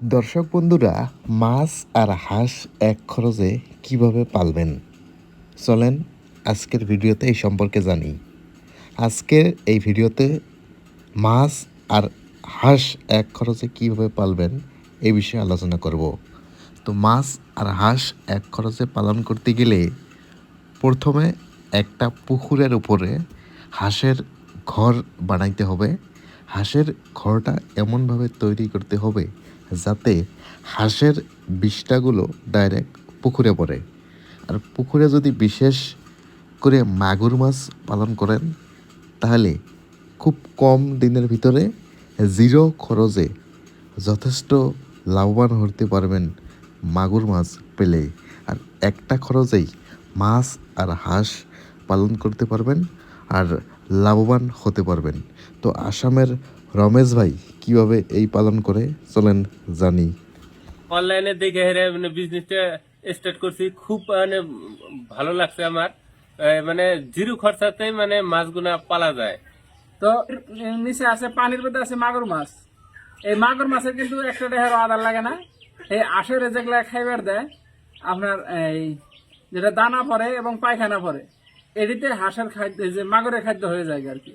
দর্শক বন্ধুরা, মাছ আর হাঁস এক খরচে কীভাবে পালবেন? চলেন আজকের ভিডিওতে এই সম্পর্কে জানি। আজকের এই ভিডিওতে মাছ আর হাঁস এক খরচে কীভাবে পালবেন এই বিষয়ে আলোচনা করব। তো মাছ আর হাঁস এক খরচে পালন করতে গেলে প্রথমে একটা পুকুরের উপরে হাঁসের ঘর বানাইতে হবে। হাঁসের ঘরটা এমনভাবে তৈরি করতে হবে যাতে হাঁসের বিষ্ঠাগুলো ডাইরেক্ট পুকুরে পড়ে। আর পুকুরে যদি বিশেষ করে মাগুর মাছ পালন করেন, তাহলে খুব কম দিনের ভিতরে জিরো খরচে যথেষ্ট লাভবান হতে পারবেন মাগুর মাছ পেলে আর একটা খরচেই মাছ আর হাঁস পালন করতে পারবেন আর লাভবান হতে পারবেন। তো আসামের রমেশ ভাই কীভাবে এই পালন করে চলেন জানি। অনলাইনে দেখে হেরে মানে বিজনেসটা স্টার্ট করছি। খুব মানে ভালো লাগছে আমার। মানে জিরো খরচাতে মানে মাছগুনা পালা যায়। তো নিচে আছে পানির মধ্যে আছে মাগুর মাছ। এই মাগুর মাছের কিন্তু একটা দেহের আদার লাগে না। এই আশের যেগুলা খাইবার দেয় আপনার এই যেটা দানা পরে এবং পায়খানা পরে এটিতে হাঁসের খাদ্য যে মাগরের খাদ্য হয়ে যায় আর কি।